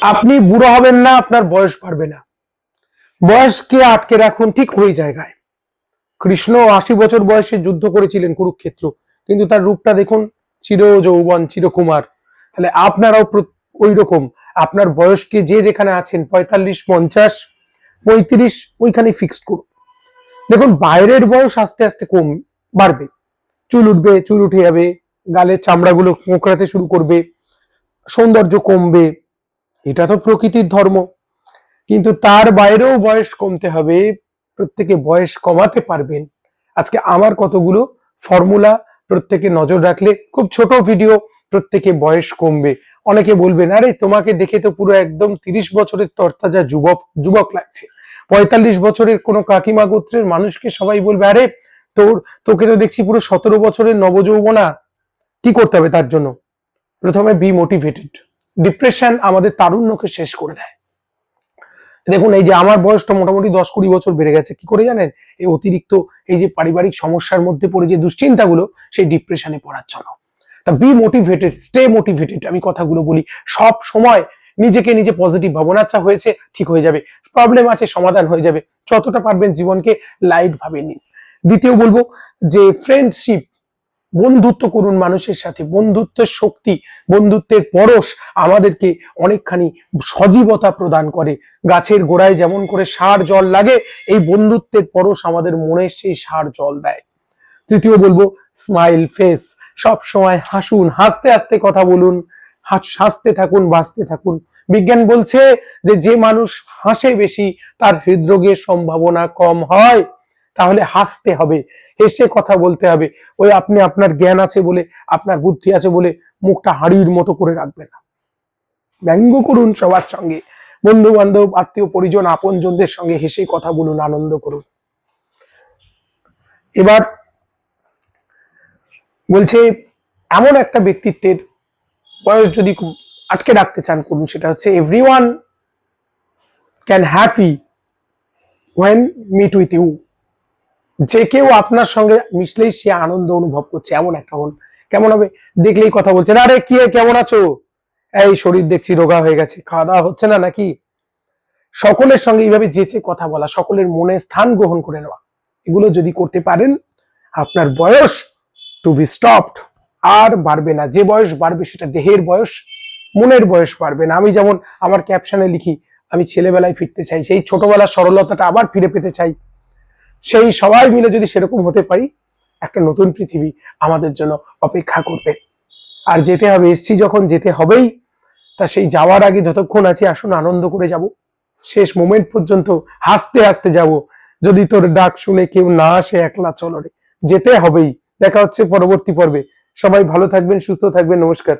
আপনি বুড়ো হবেন না, আপনার বয়স বাড়বে না। বয়সকে আটকে রাখুন ঠিক ওই জায়গায়। কৃষ্ণ আশি বছর বয়সে যুদ্ধ করেছিলেন কুরুক্ষেত্র, কিন্তু তার রূপটা দেখুন চির যৌবন চিরকুমার। তাহলে আপনারাও ওই রকম আপনার বয়সকে যে যেখানে আছেন, পঁয়তাল্লিশ, পঞ্চাশ, পঁয়ত্রিশ ওইখানে ফিক্সড করুন। দেখুন, বাইরের বয়স আস্তে আস্তে কম, বাড়বে। চুল উঠবে, চুল উঠে যাবে, গালের চামড়াগুলো কোঁকড়াতে শুরু করবে, সৌন্দর্য কমবে। এটা তো প্রকৃতির ধর্ম। কিন্তু তার বাইরেও বয়স কমতে হবে, প্রত্যেকে বয়স কমাতে পারবেন। আজকে আমার কতগুলো ফর্মুলা প্রত্যেকে নজর রাখলে, খুব ছোট ভিডিও প্রত্যেকে বয়স কমবে। অনেকে বলবেন, আরে, তোমাকে দেখে তো পুরো একদম তিরিশ বছরের তরতাজা যুবক যুবক লাগছে। পঁয়তাল্লিশ বছরের কোনো কাকিমা গোত্রের মানুষকে সবাই বলবে, আরে, তোর, তোকে তো দেখছি পুরো সতেরো বছরের নবযৌবনা। কি করতে হবে তার জন্য? প্রথমে বি মোটিভেটেড ডিপ্রেশন আমাদের তারুণ্যকে শেষ করে দেয়। দেখুন, এই যে আমার বয়সটা মোটামুটি দশ কুড়ি বছর বেড়ে গেছে, কি করে জানেন? এই অতিরিক্ত এই যে পারিবারিক সমস্যার মধ্যে পড়ে যে দুশ্চিন্তাগুলো, সেই ডিপ্রেশনে পড়ার জন্য। তা বি মোটিভেটেড স্টে মোটিভেটেড আমি কথাগুলো বলি। সব সময় নিজেকে নিজে পজিটিভ ভাবনা। আচ্ছা হয়েছে, ঠিক হয়ে যাবে। প্রবলেম আছে, সমাধান হয়ে যাবে। যতটা পারবেন জীবনকে লাইট ভাবে নিন। দ্বিতীয় বলব যে ফ্রেন্ডশিপ বন্ধুত্ব করুন মানুষের সাথে। বন্ধুত্বের শক্তি, বন্ধুত্বের পরশ আমাদেরকে অনেকখানি সজীবতা প্রদান করে। গাছের গোড়ায় যেমন করে সার জল লাগে, এই বন্ধুত্বের পরশ আমাদের মনে সেই সার জল দেয়। তৃতীয় বলব স্মাইল ফেস সব সময় হাসুন, হাসতে হাসতে কথা বলুন হাসতে থাকুন, বাঁচতে থাকুন। বিজ্ঞান বলছে যে যে মানুষ হাসে বেশি, তার হৃদরোগের সম্ভাবনা কম হয়, তাহলে হাসতে হবে। হেসে কথা বলতে হবে। ওই আপনি আপনার জ্ঞান আছে বলে, আপনার বুদ্ধি আছে বলে মুখটা হাড়ির মতো করে রাখবেন না। ব্যঙ্গ করুন সবার সঙ্গে। বন্ধু বান্ধব আত্মীয়, পরিজন, আপনজনদের সঙ্গে হেসে কথা বলুন, আনন্দ করুন। এবার বলছে, এমন একটা ব্যক্তিত্বের বয়স যদি আটকে রাখতে চান করুন, সেটা হচ্ছে every one can happy when meet with you যে কেউ আপনার সঙ্গে মিশলেই সে আনন্দ অনুভব করছে, এমন একটা হন কেমন হবে? দেখলেই কথা বলছেন, আরে, কি কেমন আছো? এই শরীর দেখছি রোগা হয়ে গেছে খাওয়া দাওয়া হচ্ছে না নাকি? সকলের সঙ্গে এইভাবে যেচে কথা বলা, সকলের মনে স্থান গ্রহণ করে নেওয়া, এগুলো যদি করতে পারেন, আপনার বয়স টু বি স্টপড আর বাড়বে না। যে বয়স বাড়বে, সেটা দেহের বয়স, মনের বয়স বাড়বে না। আমি যেমন আমার ক্যাপশনে লিখি, আমি ছেলেবেলায় ফিরতে চাই, সেই ছোটবেলার সরলতাটা আবার ফিরে পেতে চাই। সেই সবাই মিলে যদি সেরকম হতে পারি, একটা নতুন পৃথিবী আমাদের জন্য অপেক্ষা করবে। আর যেতে হবে, এসছি যখন যেতে হবেই। তা সেই যাওয়ার আগে যতক্ষণ আছি, আসুন, আনন্দ করে যাব। শেষ মোমেন্ট পর্যন্ত হাসতে হাসতে যাব। যদি তোর ডাক শুনে কেউ না আসে, একলা চলো রে। যেতে হবেই। দেখা হচ্ছে পরবর্তী পর্বে। সবাই ভালো থাকবেন, সুস্থ থাকবেন। নমস্কার।